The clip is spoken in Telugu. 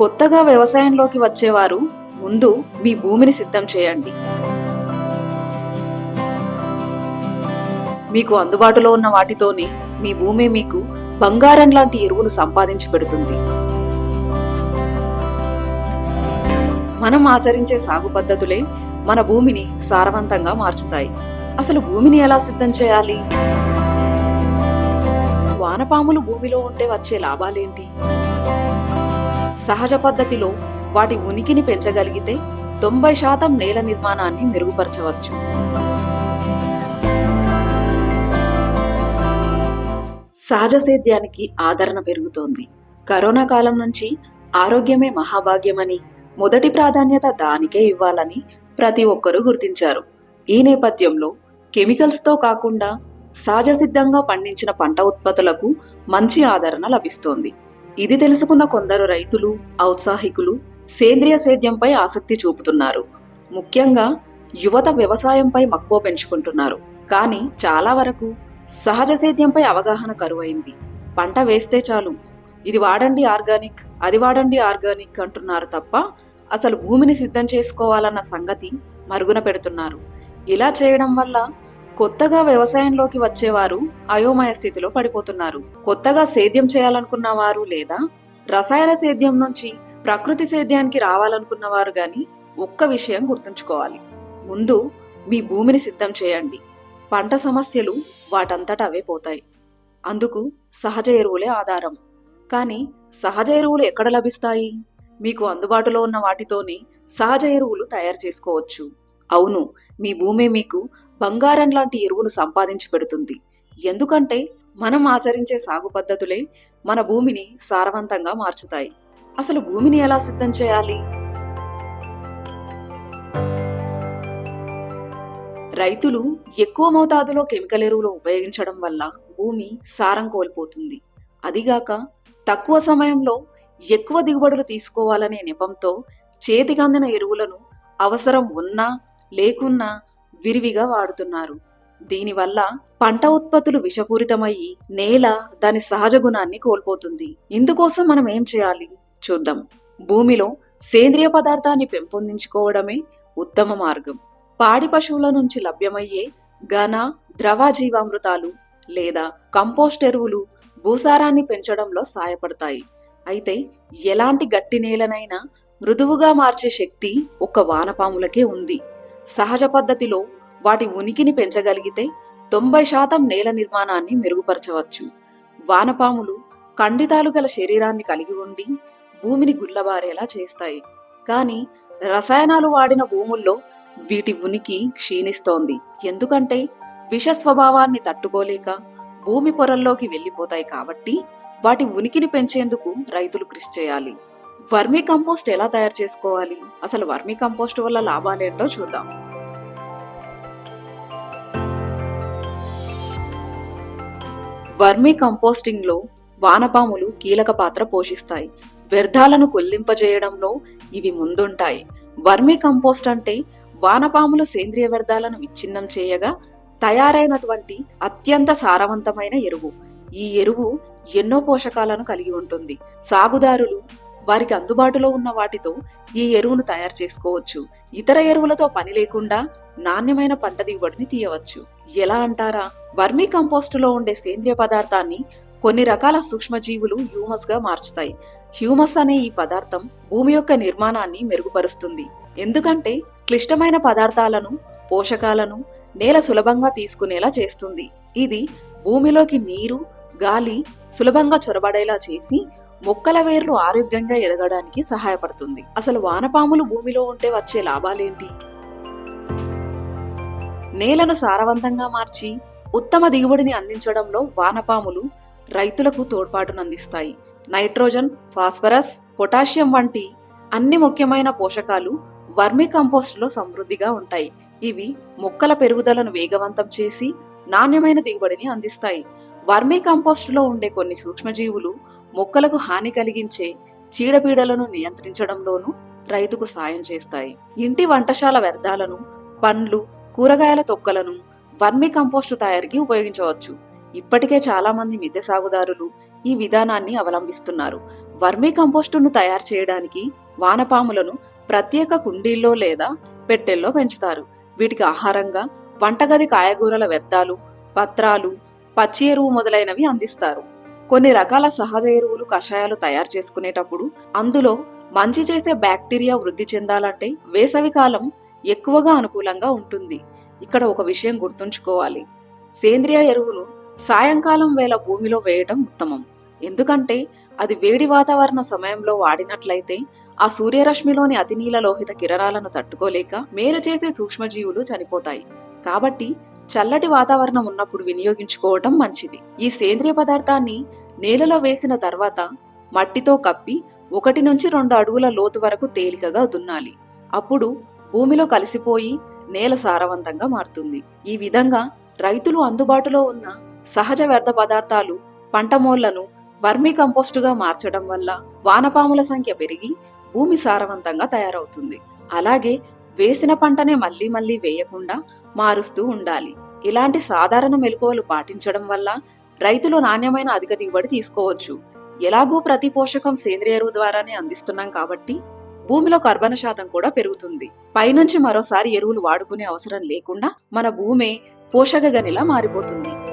కొత్తగా వ్యవసాయంలోకి వచ్చేవారు ముందు మీ భూమిని సిద్ధం చేయండి. మీకు అందుబాటులో ఉన్న వాటితోనే మీ భూమి మీకు బంగారం లాంటి ఎరువులు సంపాదించి పెడుతుంది. మనం ఆచరించే సాగు పద్ధతులే మన భూమిని సారవంతంగా మార్చుతాయి. అసలు భూమిని ఎలా సిద్ధం చేయాలి? వానపాములు భూమిలో ఉంటే వచ్చే లాభాలేంటి? సహజ పద్ధతిలో వాటి ఉనికిని పెంచగలిగితే తొంభై శాతం నేల నిర్మాణాన్ని మెరుగుపరచవచ్చు. సహజ సేద్యానికి ఆదరణ పెరుగుతోంది. కరోనా కాలం నుంచి ఆరోగ్యమే మహాభాగ్యమని మొదటి ప్రాధాన్యత దానికే ఇవ్వాలని ప్రతి ఒక్కరూ గుర్తించారు. ఈ నేపథ్యంలో కెమికల్స్తో కాకుండా సహజ సిద్ధంగా పండించిన పంట ఉత్పత్తులకు మంచి ఆదరణ లభిస్తోంది. ఇది తెలుసుకున్న కొందరు రైతులు ఔత్సాహికులు సేంద్రియ సేద్యంపై ఆసక్తి చూపుతున్నారు. ముఖ్యంగా యువత వ్యవసాయంపై మక్కువ పెంచుకుంటున్నారు. కానీ చాలా వరకు సహజ సేద్యంపై అవగాహన కరువైంది. పంట వేస్తే చాలు. ఇది వాడండి ఆర్గానిక్ అది వాడండి ఆర్గానిక్ అంటున్నారు తప్ప అసలు భూమిని సిద్ధం చేసుకోవాలన్న సంగతి మరుగున పెడుతున్నారు. ఇలా చేయడం వల్ల కొత్తగా వ్యవసాయంలోకి వచ్చేవారు అయోమయ స్థితిలో పడిపోతున్నారు. కొత్తగా సేద్యం చేయాలనుకున్న వారు లేదా రసాయన సేద్యం నుంచి ప్రకృతి సేద్యానికి రావాలనుకున్న వారు గాని ఒక్క విషయం గుర్తుంచుకోవాలి. ముందు మీ భూమిని సిద్ధం చేయండి. పంట సమస్యలు వాటంతట అవే పోతాయి. అందుకు సహజ ఎరువులే ఆధారం. కానీ సహజ ఎరువులు ఎక్కడ లభిస్తాయి? మీకు అందుబాటులో ఉన్న వాటితోనే సహజ ఎరువులు తయారు చేసుకోవచ్చు. అవును మీ భూమి మీకు బంగారం లాంటి ఎరువును సంపాదించి పెడుతుంది ఎందుకంటే మనం ఆచరించే సాగు పద్ధతులే మన భూమిని సారవంతంగా మార్చుతాయి. అసలు భూమిని ఎలా సిద్ధం చేయాలి? రైతులు ఎక్కువ మోతాదులో కెమికల్ ఎరువులు ఉపయోగించడం వల్ల భూమి సారం కోల్పోతుంది. అదిగాక తక్కువ సమయంలో ఎక్కువ దిగుబడులు తీసుకోవాలనే నెపంతో చేతికందిన ఎరువులను అవసరం ఉన్నా లేకున్నా విరివిగా వాడుతున్నారు. దీనివల్ల పంట ఉత్పత్తులు విషపూరితమయ్యి నేల దాని సహజ గుణాన్ని కోల్పోతుంది. ఇందుకోసం మనం ఏం చేయాలి? చూద్దాం. భూమిలో సేంద్రియ పదార్థాన్ని పెంపొందించుకోవడమే ఉత్తమ మార్గం. పాడి పశువుల నుంచి లభ్యమయ్యే ఘన ద్రవ జీవామృతాలు లేదా కంపోస్ట్ ఎరువులు భూసారాన్ని పెంచడంలో సాయపడతాయి అయితే ఎలాంటి గట్టి నేలనైనా మృదువుగా మార్చే శక్తి ఒక్క వానపాములకే ఉంది. సహజ పద్ధతిలో వాటి ఉనికిని పెంచగలిగితే తొంభై శాతం నేల నిర్మాణాన్ని మెరుగుపరచవచ్చు. వానపాములు ఖండితాలు గల శరీరాన్ని కలిగి ఉండి భూమిని గుల్లబారేలా చేస్తాయి. కానీ రసాయనాలు వాడిన భూముల్లో వీటి ఉనికి క్షీణిస్తోంది. ఎందుకంటే విష స్వభావాన్ని తట్టుకోలేక భూమి పొరల్లోకి వెళ్ళిపోతాయి కాబట్టి వాటి ఉనికిని పెంచేందుకు రైతులు కృషి చేయాలి. వర్మీ కంపోస్ట్ ఎలా తయారు చేసుకోవాలి? అసలు వర్మీ కంపోస్ట్ వల్ల లాభాలేంటో చూద్దాం. వర్మీ కంపోస్టింగ్లో వానపాములు కీలక పాత్ర పోషిస్తాయి. వ్యర్థాలను కొల్లింపజేయడంలో ఇవి ముందుంటాయి. వర్మీ కంపోస్ట్ అంటే వానపాములు సేంద్రియ వ్యర్థాలను విచ్ఛిన్నం చేయగా తయారైనటువంటి అత్యంత సారవంతమైన ఎరువు. ఈ ఎరువు ఎన్నో పోషకాలను కలిగి ఉంటుంది. సాగుదారులు వారికి అందుబాటులో ఉన్న వాటితో ఈ ఎరువును తయారు చేసుకోవచ్చు. ఇతర ఎరువులతో పని లేకుండా నాణ్యమైన పంట దిగుబడిని తీయవచ్చు. ఎలా అంటారా? వర్మీ కంపోస్టులో ఉండే సేంద్రియ పదార్థాన్ని కొన్ని రకాల సూక్ష్మజీవులు హ్యూమస్గా మార్చుతాయి. హ్యూమస్ అనే ఈ పదార్థం భూమి యొక్క నిర్మాణాన్ని మెరుగుపరుస్తుంది. ఎందుకంటే క్లిష్టమైన పదార్థాలను పోషకాలను నేల సులభంగా తీసుకునేలా చేస్తుంది. ఇది భూమిలోకి నీరు గాలి సులభంగా చొరబడేలా చేసి మొక్కల వేర్లు ఆరోగ్యంగా ఎదగడానికి సహాయపడుతుంది. అసలు వానపాములు భూమిలో ఉంటే వచ్చే లాభాలేంటి? నేలను సారవంతంగా మార్చి ఉత్తమ దిగుబడిని అందించడంలో వానపాములు రైతులకు తోడ్పాటునందిస్తాయి. నైట్రోజన్ ఫాస్ఫరస్ పొటాషియం వంటి అన్ని ముఖ్యమైన పోషకాలు వర్మి కంపోస్టులో సమృద్ధిగా ఉంటాయి. ఇవి మొక్కల పెరుగుదలను వేగవంతం చేసి నాణ్యమైన దిగుబడిని అందిస్తాయి. వర్మీ కంపోస్టులో ఉండే కొన్ని సూక్ష్మజీవులు మొక్కలకు హాని కలిగించే చీడపీడలను నియంత్రించడంలోనూ రైతుకు సాయం చేస్తాయి. ఇంటి వంటశాల వ్యర్థాలను పండ్లు కూరగాయల తొక్కలను వర్మి కంపోస్టు తయారీకి ఉపయోగించవచ్చు. ఇప్పటికే చాలా మంది మిద్దె సాగుదారులు ఈ విధానాన్ని అవలంబిస్తున్నారు. వర్మీ కంపోస్టును తయారు చేయడానికి వానపాములను ప్రత్యేక కుండీల్లో లేదా పెట్టెల్లో పెంచుతారు. వీటికి ఆహారంగా వంటగది కాయగూరల వ్యర్థాలు పత్రాలు పచ్చి ఎరువు మొదలైనవి అందిస్తారు. కొన్ని రకాల సహజ ఎరువులు కషాయాలు తయారు చేసుకునేటప్పుడు అందులో మంచి చేసే బ్యాక్టీరియా వృద్ధి చెందాలంటే వేసవికాలం ఎక్కువగా అనుకూలంగా ఉంటుంది. ఇక్కడ ఒక విషయం గుర్తుంచుకోవాలి. సేంద్రియ ఎరువును సాయంకాలం వేళ భూమిలో వేయటం ఉత్తమం. ఎందుకంటే అది వేడి వాతావరణ సమయంలో వాడినట్లయితే ఆ సూర్యరశ్మిలోని అతినీల లోహిత కిరణాలను తట్టుకోలేక మేలు చేసే సూక్ష్మజీవులు చనిపోతాయి. కాబట్టి చల్లటి వాతావరణం ఉన్నప్పుడు వినియోగించుకోవటం మంచిది. ఈ సేంద్రియ పదార్థాన్ని నేలలో వేసిన తర్వాత మట్టితో కప్పి ఒకటి నుంచి రెండు అడుగుల లోతు వరకు తేలికగా దున్నాలి. అప్పుడు భూమిలో కలిసిపోయి నేల సారవంతంగా మారుతుంది. ఈ విధంగా రైతులు అందుబాటులో ఉన్న సహజ వ్యర్థ పదార్థాలు పంట మోళ్ళను వర్మీ కంపోస్టుగా మార్చడం వల్ల వానపాముల సంఖ్య పెరిగి భూమి సారవంతంగా తయారవుతుంది. అలాగే వేసిన పంటనే మళ్ళీ మళ్ళీ వేయకుండా మారుస్తూ ఉండాలి. ఇలాంటి సాధారణ మెలకువలు పాటించడం వల్ల రైతులు నాణ్యమైన అధిక దిగుబడి తీసుకోవచ్చు. ఎలాగూ ప్రతి పోషకం సేంద్రియ ఎరువు ద్వారానే అందిస్తున్నాం కాబట్టి భూమిలో కర్బన శాతం కూడా పెరుగుతుంది. పైనుంచి మరోసారి ఎరువులు వాడుకునే అవసరం లేకుండా మన భూమే పోషక గనిలా మారిపోతుంది.